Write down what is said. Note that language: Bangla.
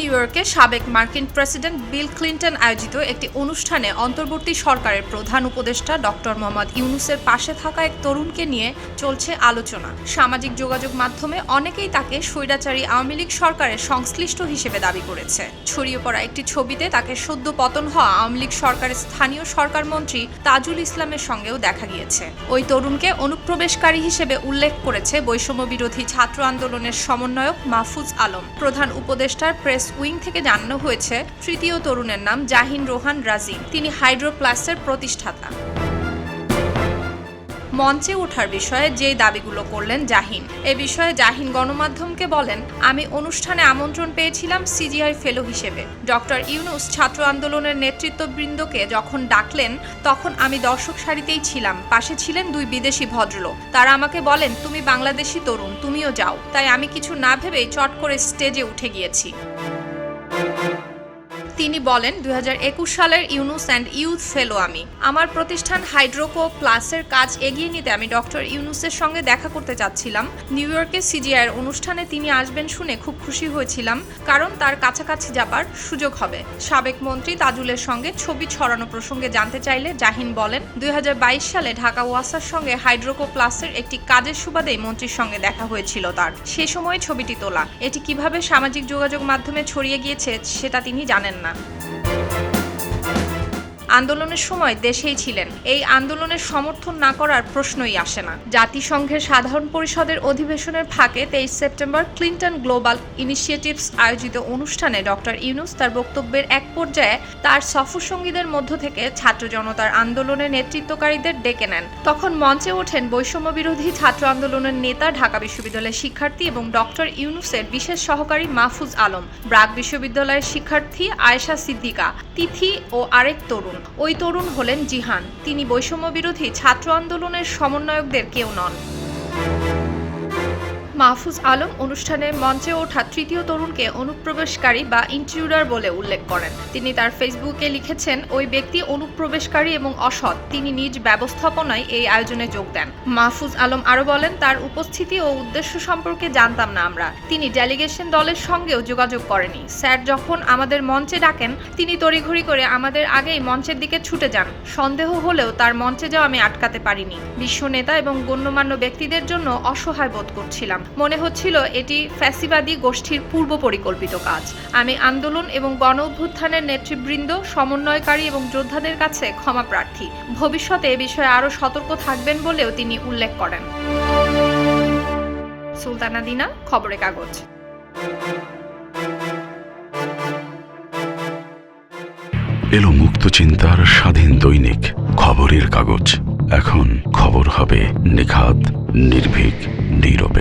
নিউ ইয়র্কে সাবেক মার্কিন প্রেসিডেন্ট বিল ক্লিন্টন আয়োজিত একটি অনুষ্ঠানে অন্তর্বর্তী সরকারের প্রধান উপদেষ্টা ডক্টর মোহাম্মদ ইউনুসের পাশে থাকা এক তরুণকে নিয়ে চলছে আলোচনা। সামাজিক যোগাযোগ মাধ্যমে অনেকেই তাকে স্বৈরাচারী আওয়ামী লীগ সরকারের সংশ্লিষ্ট হিসেবে দাবি করেছে। ছড়িয়ে পড়া একটি ছবিতে তাকে সদ্য পতন হওয়া আওয়ামী লীগ সরকারের স্থানীয় সরকার মন্ত্রী তাজুল ইসলামের সঙ্গেও দেখা গিয়েছে। ওই তরুণকে অনুপ্রবেশকারী হিসেবে উল্লেখ করেছে বৈষম্য বিরোধী ছাত্র আন্দোলনের সমন্বয়ক মাহফুজ আলম। প্রধান উপদেষ্টার প্রেস উইং থেকে জানানো হয়েছে, তৃতীয় তরুণের নাম জাহিন রোহান রাজি। তিনি হাইড্রোপ্লাসের প্রতিষ্ঠাতা। মঞ্চে ওঠার বিষয়ে যে দাবিগুলো করলেন জাহিন, এ বিষয়ে জাহিন গণমাধ্যমকে বলেন, আমি অনুষ্ঠানে আমন্ত্রণ পেয়েছিলাম সিজিআই ফেলো হিসেবে। ডক্টর ইউনুস ছাত্র আন্দোলনের নেতৃত্ববৃন্দকে যখন ডাকলেন, তখন আমি দর্শক সারিতেই ছিলাম। পাশে ছিলেন দুই বিদেশি ভদ্রলোক। তারা আমাকে বলেন, তুমি বাংলাদেশি তরুণ, তুমিও যাও। তাই আমি কিছু না ভেবেই চট করে স্টেজে উঠে গিয়েছি। তিনি বলেন, দুই হাজার একুশ সালের ইউনুস অ্যান্ড ইউথ ফেলো আমি। আমার প্রতিষ্ঠান হাইড্রোকো প্লাসের কাজ এগিয়ে নিতে আমি ডক্টর ইউনুসের সঙ্গে দেখা করতে চাচ্ছিলাম। নিউ ইয়র্কে সিজিআইয়ের অনুষ্ঠানে তিনি আসবেন শুনে খুব খুশি হয়েছিলাম, কারণ তার কাছাকাছি যাবার সুযোগ হবে। সাবেক মন্ত্রী তাজুলের সঙ্গে ছবি ছড়ানো প্রসঙ্গে জানতে চাইলে জাহিন বলেন, দুই হাজার বাইশ সালে ঢাকা ওয়াসার সঙ্গে হাইড্রোকো প্লাসের একটি কাজের সুবাদেই মন্ত্রীর সঙ্গে দেখা হয়েছিল তার। সে সময় ছবিটি তোলা। এটি কীভাবে সামাজিক যোগাযোগ মাধ্যমে ছড়িয়ে গিয়েছে সেটা তিনি জানেন না। นะ আন্দোলনের সময় দেশেই ছিলেন। এই আন্দোলনের সমর্থন না করার প্রশ্নই আসে না। জাতিসংঘের সাধারণ পরিষদের অধিবেশনের ফাঁকে তেইশ সেপ্টেম্বর ক্লিন্টন গ্লোবাল ইনিশিয়েটিভস আয়োজিত অনুষ্ঠানে ডক্টর ইউনুস তার বক্তব্যের এক পর্যায়ে তার সফরসঙ্গীদের মধ্য থেকে ছাত্র জনতার আন্দোলনের নেতৃত্বকারীদের ডেকে নেন। তখন মঞ্চে ওঠেন বৈষম্য বিরোধী ছাত্র আন্দোলনের নেতা, ঢাকা বিশ্ববিদ্যালয়ের শিক্ষার্থী এবং ডক্টর ইউনুসের বিশেষ সহকারী মাহফুজ আলম, ব্রাক বিশ্ববিদ্যালয়ের শিক্ষার্থী আয়েশা সিদ্দিকা, তিথি ও আরেক তরুণ। ওই তরুণ হলেন জিহান। তিনি বৈষম্য বিরোধী ছাত্র আন্দোলনের সমন্বয়কদের কেউ নন। মাহফুজ আলম অনুষ্ঠানে মঞ্চে ওঠা তৃতীয় তরুণকে অনুপ্রবেশকারী বা ইন্ট্রুডার বলে উল্লেখ করেন। তিনি তার ফেসবুকে লিখেছেন, ওই ব্যক্তি অনুপ্রবেশকারী এবং অসৎ। তিনি নিজ ব্যবস্থাপনায় এই আয়োজনে যোগ দেন। মাহফুজ আলম আরও বলেন, তার উপস্থিতি ও উদ্দেশ্য সম্পর্কে জানতাম না আমরা। তিনি ডেলিগেশন দলের সঙ্গেও যোগাযোগ করেনি। স্যার যখন আমাদের মঞ্চে ডাকেন, তিনি তড়িঘড়ি করে আমাদের আগেই মঞ্চের দিকে ছুটে যান। সন্দেহ হলেও তার মঞ্চে যাওয়া আমি আটকাতে পারিনি। বিশ্ব নেতা এবং গণ্যমান্য ব্যক্তিদের জন্য অসহায় বোধ করছিলাম। মনে হচ্ছিল এটি ফ্যাসিবাদী গোষ্ঠীর পূর্ব পরিকল্পিত কাজ। আমি আন্দোলন এবং গণ অভ্যুত্থানের নেতৃবৃন্দ, সমন্বয়কারী এবং যোদ্ধাদের কাছে ক্ষমা প্রার্থী। ভবিষ্যতে এ বিষয়ে আরও সতর্ক থাকবেন বলেও তিনি উল্লেখ করেন। সুলতানা দিনা খবরের কাগজ। এলো মুক্ত চিন্তার স্বাধীন দৈনিক, খবরের কাগজ। এখন খবর হবে নিখাত, নির্ভীক নিরপেক্ষ